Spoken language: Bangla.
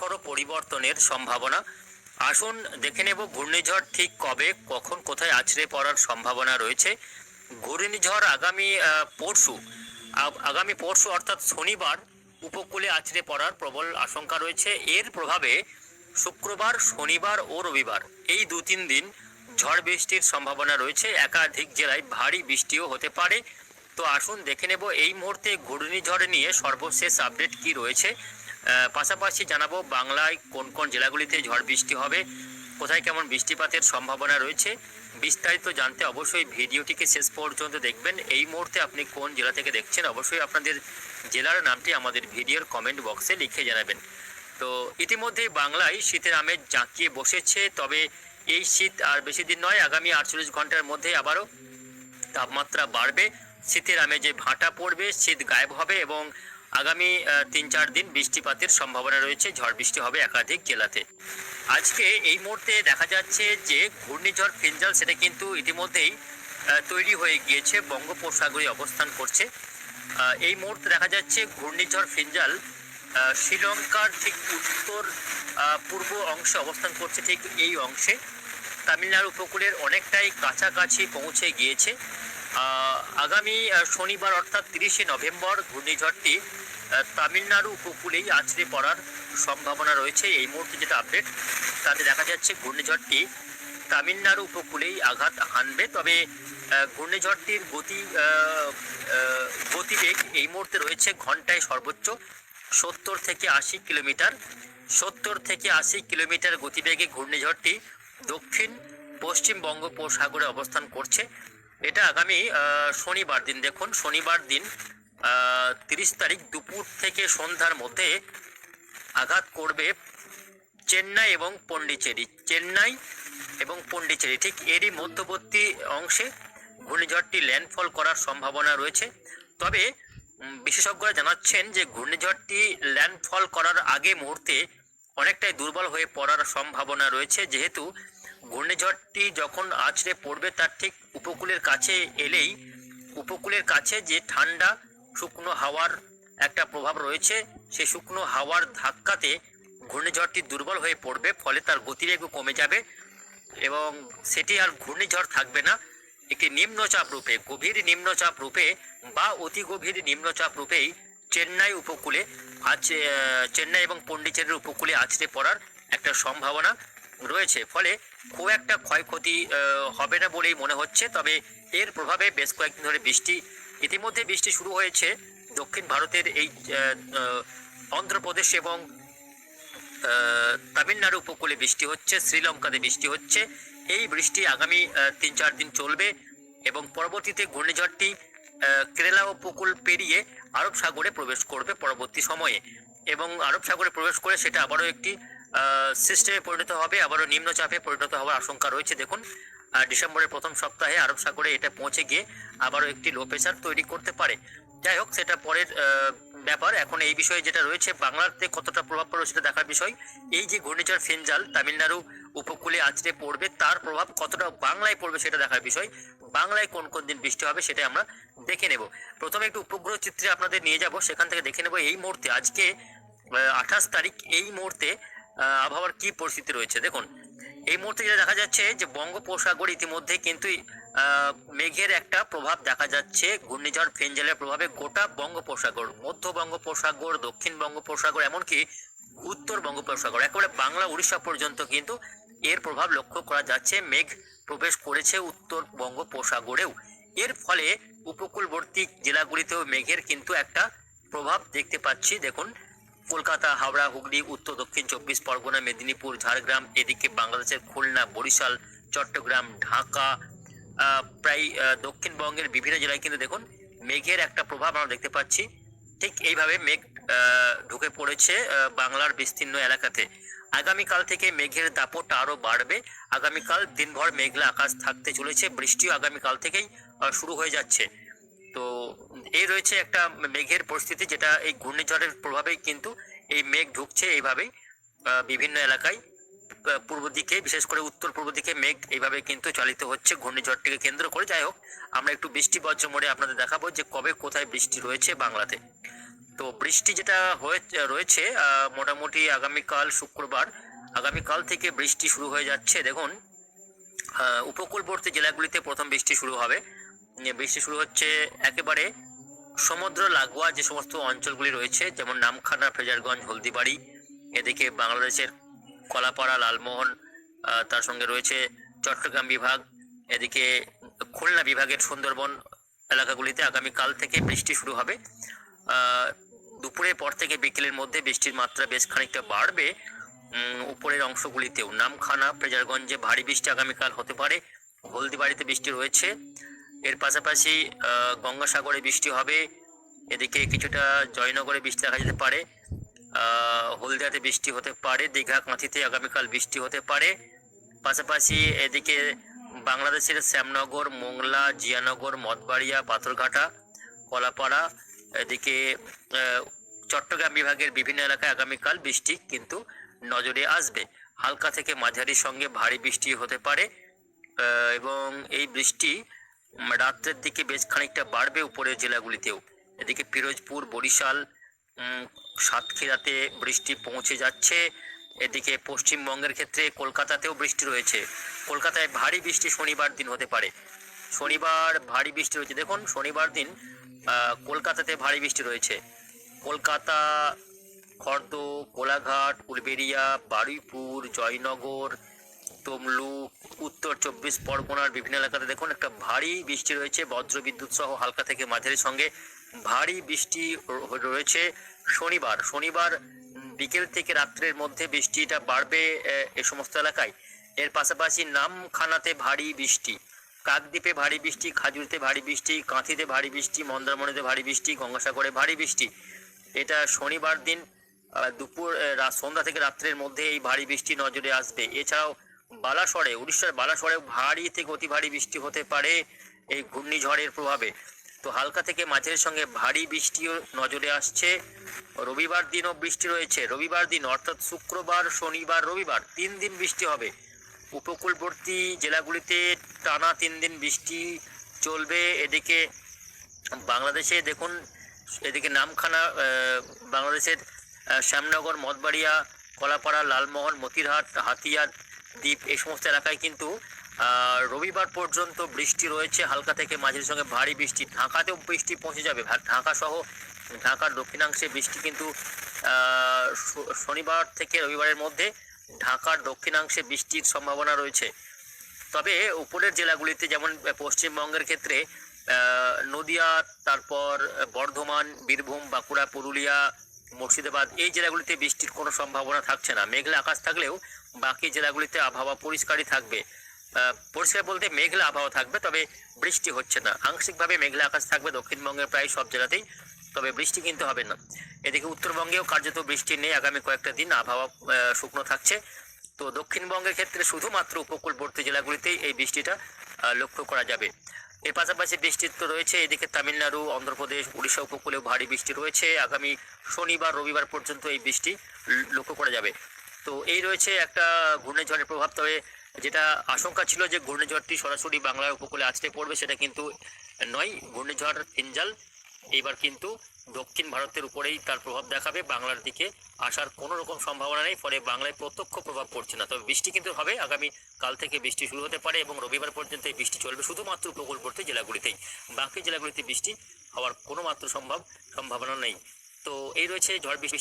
বড়সড় পরিবর্তনের সম্ভাবনা। আসুন দেখে নেব ঘূর্ণিঝড় ঠিক কবে, কখন, কোথায় আছড়ে পড়ার সম্ভাবনা রয়েছে। ঘূর্ণিঝড় আগামী পরশু আগামী পরশু অর্থাৎ শনিবার উপকূলে আছড়ে পড়ার প্রবল আশঙ্কা রয়েছে। এর প্রভাবে শুক্রবার, শনিবার ও রবিবার এই দু তিন দিন ঝড় বৃষ্টির সম্ভাবনা রয়েছে। একাধিক জেলায় ভারী বৃষ্টিও হতে পারে। তো আসুন দেখে নেব এই মুহূর্তে ঘূর্ণিঝড় নিয়ে সর্বশেষ আপডেট কি রয়েছে। পাশাপাশি জানাব বাংলায় কোন কোন জেলাগুলিতে ঝড় বৃষ্টি হবে, কোথায় কেমন বৃষ্টিপাতের সম্ভাবনা রয়েছে, বিস্তারিত জানতে অবশ্যই ভিডিওটিকে শেষ পর্যন্ত দেখবেন। এই মুহূর্তে আপনি কোন জেলা থেকে দেখছেন, অবশ্যই আপনাদের জেলার নামটি আমাদের ভিডিওর কমেন্ট বক্সে লিখে জানাবেন। তো ইতিমধ্যেই বাংলায় শীতের আমেজ জাঁকিয়ে বসেছে, তবে এই শীত আর বেশি দিন নয়, আগামী আটচল্লিশ ঘণ্টার মধ্যে আবারও তাপমাত্রা বাড়বে। শীতের আমেজে ভাঁটা পড়বে, শীত গায়েব হবে এবং আগামী তিন চার দিন বৃষ্টিপাতের সম্ভাবনা রয়েছে, ঝড় বৃষ্টি হবে একাধিক জেলাতে। আজকে এই মুহূর্তে দেখা যাচ্ছে যে ঘূর্ণিঝড় ফিঞ্জাল সেটা কিন্তু ইতিমধ্যেই তৈরি হয়ে গিয়েছে, বঙ্গোপসাগরে অবস্থান করছে। এই মুহূর্তে দেখা যাচ্ছে ঘূর্ণিঝড় ফিঞ্জাল শ্রীলঙ্কার ঠিক উত্তর পূর্ব অংশে অবস্থান করছে ঠিক এই অংশে। তামিলনাড়ু উপকূলের অনেকটাই কাছাকাছি পৌঁছে গিয়েছে। আগামী শনিবার অর্থাৎ তিরিশে নভেম্বর ঘূর্ণিঝড়টি তামিলনাড়ু উপকূলেই আছড়ে পড়ার সম্ভাবনা রয়েছে। এই মুহূর্তে যেটা আপডেট তাতে দেখা যাচ্ছে ঘূর্ণিঝড়টি তামিলনাড়ু উপকূলেই আঘাত হানবে। তবে ঘূর্ণিঝড়টির গতি গতিবেগ এই মুহূর্তে রয়েছে ঘন্টায় সর্বোচ্চ সত্তর থেকে আশি কিলোমিটার। সত্তর থেকে আশি কিলোমিটার গতিবেগে ঘূর্ণিঝড়টি দক্ষিণ পশ্চিম বঙ্গোপসাগরে অবস্থান করছে। এটা আগামী শনিবার দিন। দেখুন, শনিবার দিন তিরিশ তারিখ দুপুর থেকে সন্ধ্যার মধ্যে আঘাত করবে চেন্নাই এবং পন্ডিচেরি। চেন্নাই এবং পন্ডিচেরি, ঠিক এরই মধ্যবর্তী অংশে ঘূর্ণিঝড়টি ল্যান্ডফল করার সম্ভাবনা রয়েছে। তবে বিশেষজ্ঞরা জানাচ্ছেন যে ঘূর্ণিঝড়টি ল্যান্ডফল করার আগে মুহূর্তে অনেকটাই দুর্বল হয়ে পড়ার সম্ভাবনা রয়েছে। যেহেতু ঘূর্ণিঝড়টি যখন আছড়ে পড়বে, তার ঠিক উপকূলের কাছে এলেই, উপকূলের কাছে যে ঠান্ডা শুকনো হাওয়ার একটা প্রভাব রয়েছে সেই শুকনো হাওয়ার ধাক্কাতে ঘূর্ণিঝড়টি দুর্বল হয়ে পড়বে, ফলে তার গতিবেগও কমে যাবে এবং সেটি আর ঘূর্ণিঝড় থাকবে না। একটি নিম্নচাপ রূপে, গভীর নিম্নচাপ রূপে বা অতি গভীর নিম্নচাপ রূপেই চেন্নাই উপকূলে আজ চেন্নাই এবং পন্ডিচেরির উপকূলে আছড়ে পড়ার একটা সম্ভাবনা রয়েছে, ফলে খুব একটা ক্ষয়ক্ষতি হবে না বলেই মনে হচ্ছে। তবে এর প্রভাবে বেশ কয়েকদিন ধরে বৃষ্টি, ইতিমধ্যে বৃষ্টি শুরু হয়েছে। দক্ষিণ ভারতের এই অন্ধ্রপ্রদেশ এবং তামিলনাড়ু উপকূলে বৃষ্টি হচ্ছে, শ্রীলঙ্কাতে বৃষ্টি হচ্ছে। এই বৃষ্টি আগামী তিন চার দিন চলবে এবং পরবর্তীতে ঘূর্ণিঝড়টি কেরালা উপকূল পেরিয়ে আরব সাগরে প্রবেশ করবে পরবর্তী সময়ে। এবং আরব সাগরে প্রবেশ করে সেটা আবারও একটি সিস্টেমে পরিণত হবে, আবারও নিম্নচাপে পরিণত হওয়ার আশঙ্কা রয়েছে, দেখুন। ডিসেম্বরের প্রথম সপ্তাহে আরব সাগরে এটা পৌঁছে গিয়ে আবারও একটি লো প্রেশার তৈরি করতে পারে। যাই হোক, সেটা পরের ব্যাপার। এখন এই বিষয়ে যেটা রয়েছে, বাংলাতে কতটা প্রভাব পড়বে সেটা দেখার বিষয়। এই যে ঘূর্ণিঝড় ফেঞ্জাল তামিলনাড়ু উপকূলে আছড়ে পড়বে, তার প্রভাব কতটা বাংলায় পড়বে সেটা দেখার বিষয়। বাংলায় কোন কোন দিন বৃষ্টি হবে সেটা আমরা দেখে নেব। প্রথমে একটু উপগ্রহ চিত্রে আপনাদের নিয়ে যাব, সেখান থেকে দেখে নেব এই মুহূর্তে, আজকে আঠাশ তারিখ, এই মুহূর্তে আবহাওয়ার কি পরিস্থিতি রয়েছে? দেখুন, এই মুহূর্তে যেটা দেখা যাচ্ছে যে বঙ্গোপসাগর ইতিমধ্যে কিন্তু মেঘের একটা প্রভাব দেখা যাচ্ছে। ঘূর্ণিঝড় ফেঞ্জেলের প্রভাবে গোটা বঙ্গোপসাগর, মধ্য বঙ্গোপসাগর, দক্ষিণ বঙ্গোপসাগর, এমনকি উত্তর বঙ্গোপসাগর, একেবারে বাংলা, উড়িষ্যা পর্যন্ত কিন্তু এর প্রভাব লক্ষ্য করা যাচ্ছে। মেঘ প্রবেশ করেছে উত্তর বঙ্গোপসাগরেও। এর ফলে উপকূলবর্তী জেলাগুলিতেও মেঘের কিন্তু একটা প্রভাব দেখতে পাচ্ছি। দেখুন কলকাতা, হাওড়া, হুগলি, উত্তর, দক্ষিণ চব্বিশ পরগনা, মেদিনীপুর, ঝাড়গ্রাম, এদিকে বাংলাদেশের খুলনা, বরিশাল, চট্টগ্রাম, ঢাকা প্রায় দক্ষিণবঙ্গের বিভিন্ন জেলায় কিন্তু দেখুন মেঘের একটা প্রভাব আমরা দেখতে পাচ্ছি। ঠিক এইভাবে মেঘ ঢুকে পড়েছে বাংলার বিস্তীর্ণ এলাকাতে। আগামীকাল থেকে মেঘের দাপট আরও বাড়বে। আগামীকাল দিনভর মেঘলা আকাশ থাকতে চলেছে। বৃষ্টিও আগামীকাল থেকেই শুরু হয়ে যাচ্ছে। তো এই রয়েছে একটা মেঘের পরিস্থিতি যেটা এই ঘূর্ণিঝড়ের প্রভাবেই কিন্তু এই মেঘ ঢুকছে এইভাবেই বিভিন্ন এলাকায় পূর্ব দিকে, বিশেষ করে উত্তর পূর্ব দিকে মেঘ এইভাবে কিন্তু চালিত হচ্ছে ঘূর্ণিঝড়টিকে কেন্দ্র করে। যাই হোক, আমরা একটু বৃষ্টি বজ্র মোড়ে আপনাদের দেখাবো যে কবে কোথায় বৃষ্টি রয়েছে বাংলাতে। তো বৃষ্টি যেটা হয়ে রয়েছে মোটামুটি আগামীকাল শুক্রবার, আগামীকাল থেকে বৃষ্টি শুরু হয়ে যাচ্ছে। দেখুন উপকূলবর্তী জেলাগুলিতে প্রথম বৃষ্টি শুরু হবে। বৃষ্টি শুরু হচ্ছে একেবারে সমুদ্র লাগোয়া যে সমস্ত অঞ্চলগুলি রয়েছে, যেমন নামখানা ফ্রেজারগঞ্জ হলদিবাড়ি, এদিকে বাংলাদেশের কলাপাড়া, লালমোহন তার সঙ্গে রয়েছে চট্টগ্রাম বিভাগ, এদিকে খুলনা বিভাগের সুন্দরবন এলাকাগুলিতে আগামীকাল থেকে বৃষ্টি শুরু হবে। দুপুরের পর থেকে বিকেলের মধ্যে বৃষ্টির মাত্রা বেশ খানিকটা বাড়বে উপরের অংশগুলিতেও। নামখানা ফ্রেজারগঞ্জে ভারী বৃষ্টি আগামীকাল হতে পারে। হলদিবাড়িতে বৃষ্টি রয়েছে। এর পাশাপাশি গঙ্গাসাগরে বৃষ্টি হবে। এদিকে কিছুটা জয়নগরে বৃষ্টি দেখা যেতে পারে। হলদিয়াতে বৃষ্টি হতে পারে দীঘা কাঁথিতে আগামীকাল বৃষ্টি হতে পারে। পাশাপাশি এদিকে বাংলাদেশের শ্যামনগর, মোংলা, জিয়ানগর, মঠবাড়িয়া, পাথরঘাটা, কলাপাড়া, এদিকে চট্টগ্রাম বিভাগের বিভিন্ন এলাকায় আগামীকাল বৃষ্টি কিন্তু নজরে আসবে। হালকা থেকে মাঝারির সঙ্গে ভারী বৃষ্টি হতে পারে। এবং এই বৃষ্টি রাত্রের দিকে বেশ খানিকটা বাড়বে উপরের জেলাগুলিতেও। এদিকে পিরোজপুর, বরিশাল সাতক্ষীরাতে বৃষ্টি পৌঁছে যাচ্ছে। এদিকে পশ্চিমবঙ্গের ক্ষেত্রে কলকাতাতেও বৃষ্টি রয়েছে। কলকাতায় ভারী বৃষ্টি শনিবার দিন হতে পারে। শনিবার ভারী বৃষ্টি রয়েছে। দেখুন, শনিবার দিন কলকাতাতে ভারী বৃষ্টি রয়েছে। কলকাতা, খর্দ, কোলাঘাট, উলবেড়িয়া, বারুইপুর, জয়নগর তমলুক উত্তর চব্বিশ পরগনার বিভিন্ন এলাকাতে দেখুন, একটা ভারী বৃষ্টি রয়েছে বজ্রবিদ্যুৎ সহ হালকা থেকে মাঝারি সঙ্গে ভারী বৃষ্টি রয়েছে শনিবার। শনিবার বিকেল থেকে রাত্রের মধ্যে বৃষ্টিটা বাড়বে, এ সমস্ত এলাকায়। এর পাশাপাশি নামখানাতে ভারী বৃষ্টি, কাকদ্বীপে ভারী বৃষ্টি, খাজুরিতে ভারী বৃষ্টি, কাঁথিতে ভারী বৃষ্টি, মন্দারমণিতে ভারী বৃষ্টি, গঙ্গাসাগরে ভারী বৃষ্টি। এটা শনিবার দিন দুপুর সন্ধ্যা থেকে রাত্রের মধ্যে এই ভারী বৃষ্টি নজরে আসবে। এছাড়াও বালাসরে, উড়িষ্যার বালাসরেও ভারী থেকে অতি ভারী বৃষ্টি হতে পারে এই ঘূর্ণিঝড়ের প্রভাবে। তো হালকা থেকে মাঝের সঙ্গে ভারী বৃষ্টিও নজরে আসছে। রবিবার দিনও বৃষ্টি রয়েছে। রবিবার দিন, অর্থাৎ শুক্রবার, শনিবার, রবিবার তিন দিন বৃষ্টি হবে। উপকূলবর্তী জেলাগুলিতে টানা তিন দিন বৃষ্টি চলবে। এদিকে বাংলাদেশে দেখুন, এদিকে নামখানা বাংলাদেশের শ্যামনগর মঠবাড়িয়া কলাপাড়া, লালমোহন, মতিরহাট, হাতিয়ার দ্বীপ, এই সমস্ত এলাকায় কিন্তু রবিবার পর্যন্ত বৃষ্টি রয়েছে। হালকা থেকে মাঝের সঙ্গে ভারী বৃষ্টি। ঢাকাতেও বৃষ্টি পৌঁছে যাবে। ঢাকা সহ, ঢাকার দক্ষিণাংশে বৃষ্টি কিন্তু শনিবার থেকে রবিবারের মধ্যে ঢাকার দক্ষিণাংশে বৃষ্টির সম্ভাবনা রয়েছে। তবে উপরের জেলাগুলিতে যেমন পশ্চিমবঙ্গের ক্ষেত্রে নদিয়া, তারপর বর্ধমান, বীরভূম, বাঁকুড়া, পুরুলিয়া, মুর্শিদাবাদ, এই জেলাগুলিতে বৃষ্টির কোনো সম্ভাবনা থাকছে না। মেঘলা আকাশ থাকলেও বাকি জেলাগুলিতে আবহাওয়া পরিষ্কারই থাকবে। পরিষ্কার বলতে মেঘলা আবহাওয়া থাকবে, তবে বৃষ্টি হচ্ছে না। আংশিকভাবে মেঘলা আকাশ থাকবে, দক্ষিণবঙ্গের প্রায় সব জেলাতেই, তবে বৃষ্টি কিন্তু হবে না। এদিকে উত্তরবঙ্গেও কার্যত বৃষ্টি নেই। আগামী কয়েকটা দিন আবহাওয়া শুকনো থাকছে। তো দক্ষিণবঙ্গের ক্ষেত্রে শুধুমাত্র উপকূলবর্তী জেলাগুলিতেই এই বৃষ্টিটা লক্ষ্য করা যাবে। এর পাশাপাশি বৃষ্টি তো রয়েছে। এদিকে তামিলনাড়ু, অন্ধ্রপ্রদেশ উড়িষ্যা উপকূলেও ভারী বৃষ্টি রয়েছে। আগামী শনিবার, রবিবার পর্যন্ত এই বৃষ্টি লক্ষ্য করা যাবে। তো এই রয়েছে একটা ঘূর্ণিঝড়ের প্রভাব। তবে যেটা আশঙ্কা ছিল যে ঘূর্ণিঝড়টি সরাসরি বাংলার উপকূলে আছড়ে পড়বে, সেটা কিন্তু নয়, ঘূর্ণিঝড় তিনজাল। এইবার কিন্তু দক্ষিণ ভারতের উপরেই তার প্রভাব দেখাবে, বাংলার দিকে আসার কোনো রকম সম্ভাবনা নেই, ফলে বাংলায় প্রত্যক্ষ প্রভাব পড়ছে না। তবে বৃষ্টি কিন্তু হবে, আগামী কাল থেকে বৃষ্টি শুরু হতে পারে এবং রবিবার পর্যন্ত এই বৃষ্টি চলবে শুধুমাত্র উপকূলবর্তী জেলাগুলিতেই। বাকি জেলাগুলিতে বৃষ্টি হওয়ার কোনো মাত্র সম্ভব, সম্ভাবনা নেই। তো এই রয়েছে ঝড় বৃষ্টি